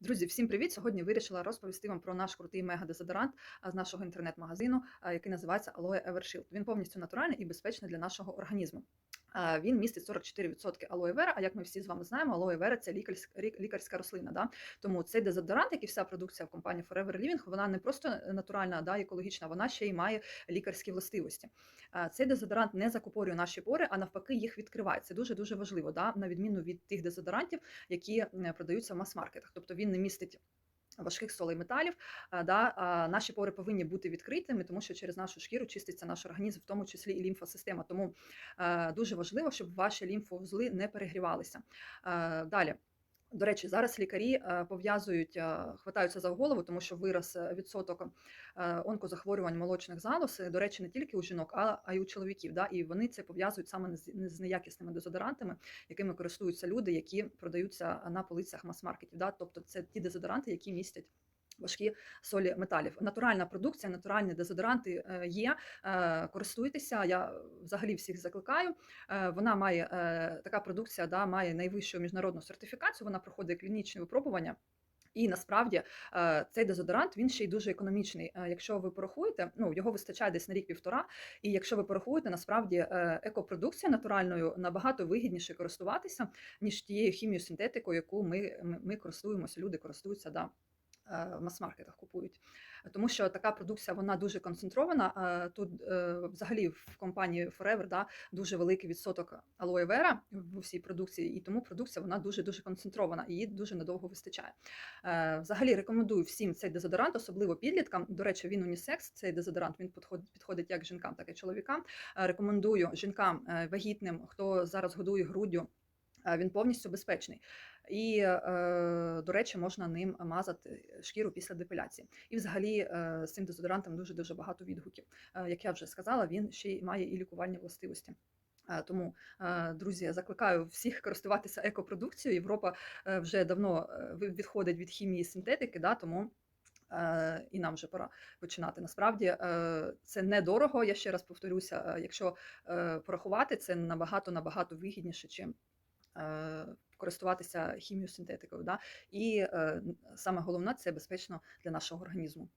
Друзі, всім привіт! Сьогодні вирішила розповісти вам про наш крутий мега-дезодорант з нашого інтернет-магазину, який називається Aloe Evershield. Він повністю натуральний і безпечний для нашого організму. Він містить 44% алоe вера, а як ми всі з вами знаємо, алоe вера це лікарська, лікарська рослина. Да? Тому цей дезодорант, як і вся продукція в компанії Forever Living, вона не просто натуральна, да, екологічна, вона ще й має лікарські властивості. Цей дезодорант не закупорює наші пори, а навпаки, їх відкриває. Це дуже дуже важливо, да? на відміну від тих дезодорантів, які е, продаються в мас-маркетах. Тобто він не містить. Важких солей металів, да, наші пори повинні бути відкритими, тому що через нашу шкіру чиститься наш організм, в тому числі і лімфосистема. Тому е, дуже важливо, щоб ваші лімфоузли не перегрівалися. Е, далі. До речі, зараз лікарі е, пов'язують, е, хватаються за голову, тому що вирос е, відсоток онкозахворювань молочних залоз. До речі, не тільки у жінок, а, й у чоловіків. Да? І вони це пов'язують саме з неякісними дезодорантами, якими користуються люди, які продаються на полицях мас-маркетів. Да? Тобто це ті дезодоранти, які містять. Важкі солі металів. Натуральна продукція, натуральні дезодоранти е, є. Е, Користуйтеся. Я взагалі всіх закликаю. Е, Вона має така продукція, да, має найвищу міжнародну сертифікацію. Вона проходить клінічні випробування. І насправді цей дезодорант він ще й дуже економічний. Якщо ви порахуєте, ну його вистачає десь на рік-півтора. І якщо ви порахуєте, насправді екопродукція натуральною набагато вигідніше користуватися, ніж тією хімією синтетикою, яку ми, ми, ми користуємося, люди користуються да, в мас-маркетах купують. Тому що така продукція вона дуже концентрована. Е, Тут е, взагалі в компанії Forever да, дуже великий відсоток алоe вера в усій продукції, і тому продукція вона дуже дуже концентрована і її дуже надовго вистачає. Е, Взагалі рекомендую всім цей дезодорант, особливо підліткам. До речі, він унісекс. Цей дезодорант він підходить, підходить як жінкам, так і чоловікам. Е, Рекомендую жінкам е, вагітним, хто зараз годує груддю. е, Він повністю безпечний. І, е, до речі, можна ним мазати шкіру після депіляції. І взагалі е, з цим дезодорантом дуже дуже багато відгуків. Е, Як я вже сказала, він ще й має і лікувальні властивості. Тому, друзі, я закликаю всіх користуватися екопродукцією. Європа вже давно відходить від хімії синтетики, да, тому і нам вже пора починати. Насправді це недорого. Я ще раз повторюся. Якщо порахувати, це набагато набагато вигідніше, чим користуватися хімією синтетикою. Да? І е, саме головне це безпечно для нашого організму.